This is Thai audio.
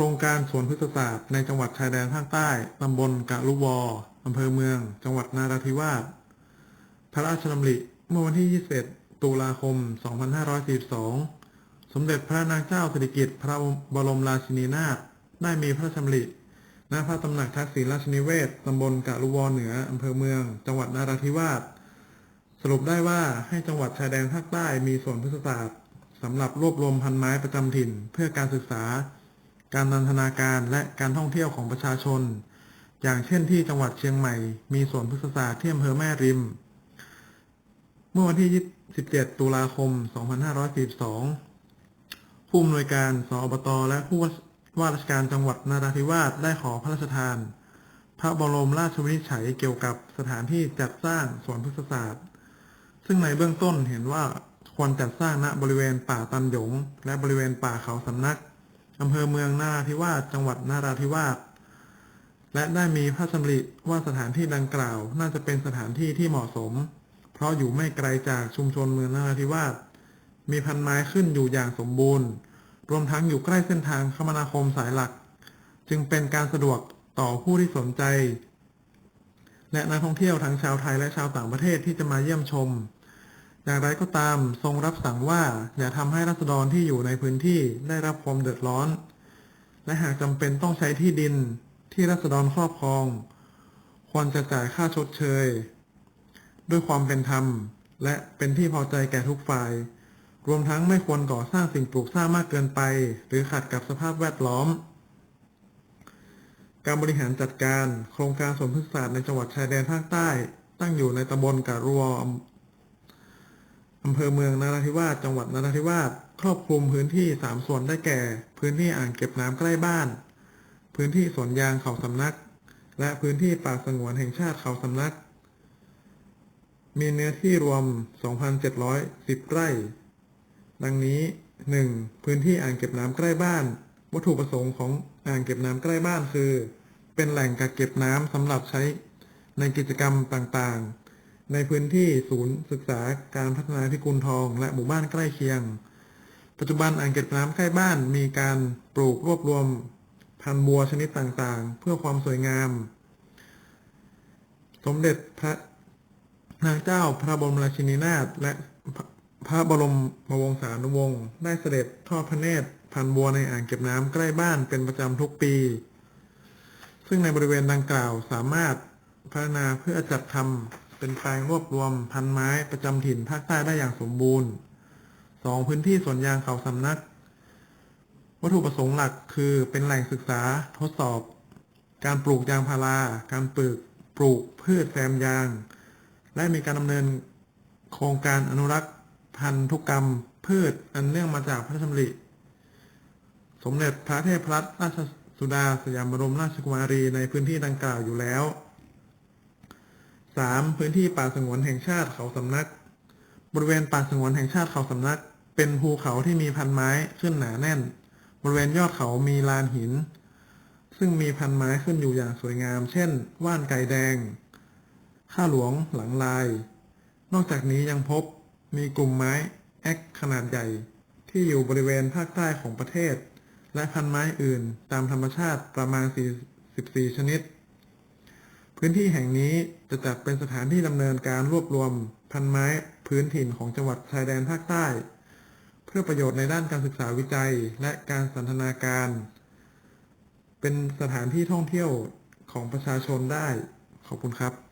รงการสวนพฤกษศาสตร์ในจังหวัดชายแดนภาคใต้ตำบลกะลุวออำเภอเมือง จังหวัดนาราธิวาสพระราชดำริเมื่อวันที่ 21 ตุลาคม 2542 สมเด็จพระนางเจ้าสิริกิติ์พระบรมราชินีนาถได้มีพระราชดำริณพระตำหนักทักษิณราชนิเวศตำบลกะลุวอเหนืออำเภอเมือง จังหวัดนาราธิวาส สรุปได้ว่าให้จังหวัดชายแดนภาคใต้มีสวนพฤกษศาสตร์สำหรับรวบรวมพันไม้ประจำถิ่นเพื่อการศึกษา การนันทนาการและการท่องเที่ยวของประชาชน อย่างเช่นที่จังหวัดเชียงใหม่ มีสวนพฤกษศาสตร์ที่อำเภอแม่ริม เมื่อวันที่27ตุลาคม 2542 ผู้อำนวยการสอบตและผู้ว่าราชการจังหวัดนาราธิวาสได้ขอพระราชทาน พระบรมราชวินิจฉัยเกี่ยวกับสถานที่จัดสร้างสวนพฤกษศาสตร์ ซึ่งในเบื้องต้นเห็นว่าควรจัดสร้างณบริเวณป่าตันหยง และบริเวณป่าเขาสำนัก อำเภอเมืองนาราธิวาสจังหวัดนาราธิวาสและได้มีพระราชดำริว่าสถานที่ดังกล่าว น่าจะเป็นสถานที่ที่เหมาะสม เพราะอยู่ไม่ไกลจากชุมชนเมืองนาราธิวาสมีพันไม้ขึ้นอยู่อย่างสมบูรณ์ รวมทั้งอยู่ใกล้เส้นทางคมนาคมสายหลัก จึงเป็นการสะดวกต่อผู้ที่สนใจ และนักท่องเที่ยวทั้งชาวไทยและชาวต่างประเทศที่จะมาเยี่ยมชม อย่างไรก็ตามทรงรับสั่งว่าอย่าทำให้รัษฎรที่อยู่ในพื้นที่ได้รับความเดือดร้อน และหากจำเป็นต้องใช้ที่ดินที่รัษฎรครอบครอง ควรจะจ่ายค่าชดเชย ด้วยความเป็นธรรม และเป็นที่พอใจแก่ทุกฝ่าย รวมทั้งไม่ควรก่อสร้างสิ่งปลูกสร้างมากเกินไป หรือขัดกับสภาพแวดล้อม การบริหารจัดการ โครงการสวนพฤกษศาสตร์ในจังหวัดชายแดนภาคใต้ ตั้งอยู่ในตำบลกะรัว อำเภอเมืองนราธิวาสจังหวัดนราธิวาสครอบคลุมพื้นที่ 3 ส่วนได้แก่ พื้นที่อ่างเก็บน้ำใกล้บ้าน พื้นที่สวนยางเขาสำนัก และพื้นที่ป่าสงวนแห่งชาติเขาสำนัก มีเนื้อที่รวม 2,710 ไร่ ดังนี้ 1. พื้นที่อ่างเก็บน้ำใกล้บ้าน วัตถุประสงค์ของอ่างเก็บน้ำใกล้บ้านคือ เป็นแหล่งกักเก็บน้ำสำหรับใช้ในกิจกรรมต่างๆ ในพื้นที่ศูนย์ศึกษาการพัฒนาพิกุลทอง และหมู่บ้านใกล้เคียง ปัจจุบันอ่างเก็บน้ำใกล้บ้านมีการปลูกรวบรวมพันธุ์บัวชนิดต่างๆ เพื่อความสวยงาม สมเด็จพระนางเจ้าพระบรมราชินีนาถและพระบรมมวงศานุวงศ์ได้เสด็จทอดพระเนตรพันบัวในอ่างเก็บน้ำใกล้บ้านเป็นประจำทุกปี ซึ่งในบริเวณดังกล่าวสามารถพัฒนาเพื่อจัดทำ เป็นแปลงรวบรวมพันไม้ประจำถิ่นภาคใต้ได้อย่างสมบูรณ์ 2. พื้นที่สวนยางเขาสำนัก วัตถุประสงค์หลักคือเป็นแหล่งศึกษาทดสอบ การปลูกยางพารา การปลูกปลูกพืชแซมยาง และมีการดำเนินโครงการอนุรักษ์พันธุกรรม พืชอันเนื่องมาจากพระราชดำริสมเด็จพระเทพรัตนราชสุดาสยามบรมราชกุมารีในพื้นที่ดังกล่าวอยู่แล้ว 3. พื้นที่ป่าสงวนแห่งชาติเขาสำนัก บริเวณป่าสงวนแห่งชาติเขาสำนัก เป็นภูเขาที่มีพันไม้ขึ้นหนาแน่น บริเวณยอดเขามีลานหิน ซึ่งมีพันไม้ขึ้นอยู่อย่างสวยงาม เช่น ว่านไก่แดง ข้าหลวงหลังลาย นอกจากนี้ยังพบมีกลุ่มไม้แอคขนาดใหญ่ ที่อยู่บริเวณภาคใต้ของประเทศ และพันไม้อื่นตามธรรมชาติประมาณ 44 ชนิด พื้นที่แห่งนี้จะจัดเป็นสถานที่ดำเนินการรวบรวมพันไม้พื้นถิ่นของจังหวัดชายแดนภาคใต้ เพื่อประโยชน์ในด้านการศึกษาวิจัยและการสันทนาการ เป็นสถานที่ท่องเที่ยวของประชาชนได้ ขอบคุณครับ